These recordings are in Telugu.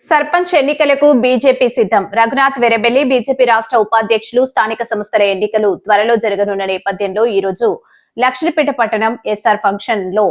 సర్పంచ్ ఎన్నికలకు బీజేపీ సిద్ధం. రఘునాథ్ వెరబెల్లి బీజేపీ రాష్ట్ర ఉపాధ్యక్షులు స్థానిక సంస్థల ఎన్నికలు త్వరలో జరగనున్న నేపథ్యంలో ఈ రోజు లక్ష్మీపేట పట్టణం ఎస్ఆర్ ఫంక్షన్లో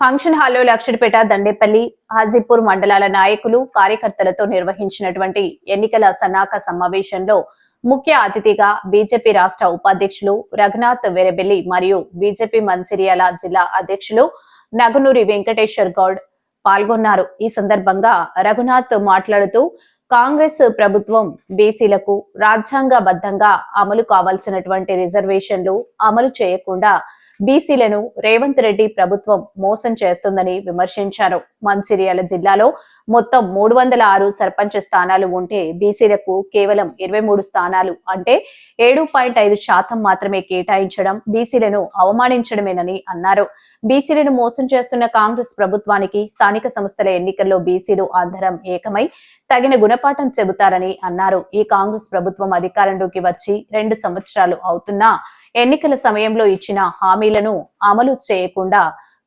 ఫంక్షన్ హాల్లో లక్ష్మీపేట దండేపల్లి హాజీపూర్ మండలాల నాయకులు కార్యకర్తలతో నిర్వహించినటువంటి ఎన్నికల సన్నాహక సమావేశంలో ముఖ్య అతిథిగా బీజేపీ రాష్ట్ర ఉపాధ్యక్షులు రఘునాథ్ వెరబెల్లి మరియు బీజేపీ మంచిర్యాల జిల్లా అధ్యక్షులు నగునూరి వెంకటేశ్వర్ గౌడ్ పాల్గొన్నారు. ఈ సందర్భంగా రఘునాథ్ మాట్లాడుతూ కాంగ్రెస్ ప్రభుత్వం బీసీలకు రాజ్యాంగబద్ధంగా అమలు కావాల్సినటువంటి రిజర్వేషన్లు అమలు చేయకుండా బీసీలను రేవంత్ రెడ్డి ప్రభుత్వం మోసం చేస్తుందని విమర్శించారు. మంచిర్యాల జిల్లాలో మొత్తం మూడు వందల ఆరు సర్పంచ్ స్థానాలు ఉంటే బీసీలకు కేవలం ఇరవై మూడు స్థానాలు అంటే ఏడు పాయింట్ ఐదు శాతం మాత్రమే కేటాయించడం బీసీలను అవమానించడమేనని అన్నారు. బీసీలను మోసం చేస్తున్న కాంగ్రెస్ ప్రభుత్వానికి స్థానిక సంస్థల ఎన్నికల్లో బీసీలు అందరం ఏకమై తగిన గుణపాఠం చెబుతారని అన్నారు. ఈ కాంగ్రెస్ ప్రభుత్వం అధికారంలోకి వచ్చి రెండు సంవత్సరాలు అవుతున్నా ఎన్నికల సమయంలో ఇచ్చిన హామీలను అమలు చేయకుండా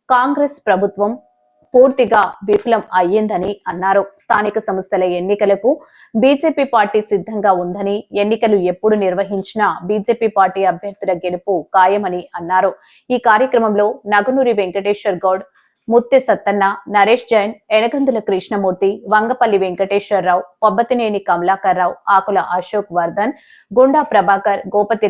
కాంగ్రెస్ ప్రభుత్వం పూర్తిగా విఫలం అయ్యిందని అన్నారు. స్థానిక సంస్థల ఎన్నికలకు బీజేపీ పార్టీ సిద్ధంగా ఉందని ఎన్నికలు ఎప్పుడు నిర్వహించినా బీజేపీ పార్టీ అభ్యర్థుల గెలుపు ఖాయమని అన్నారు. ఈ కార్యక్రమంలో నగునూరి వెంకటేశ్వర్ గౌడ్ ముత్తె సత్తన్న నరేష్ జైన్ ఎనగందుల కృష్ణమూర్తి వంగపల్లి వెంకటేశ్వరరావు పొబ్బతినేని కమలాకర్ రావు ఆకుల అశోక్ వర్ధన్ గుండా ప్రభాకర్ గోపతి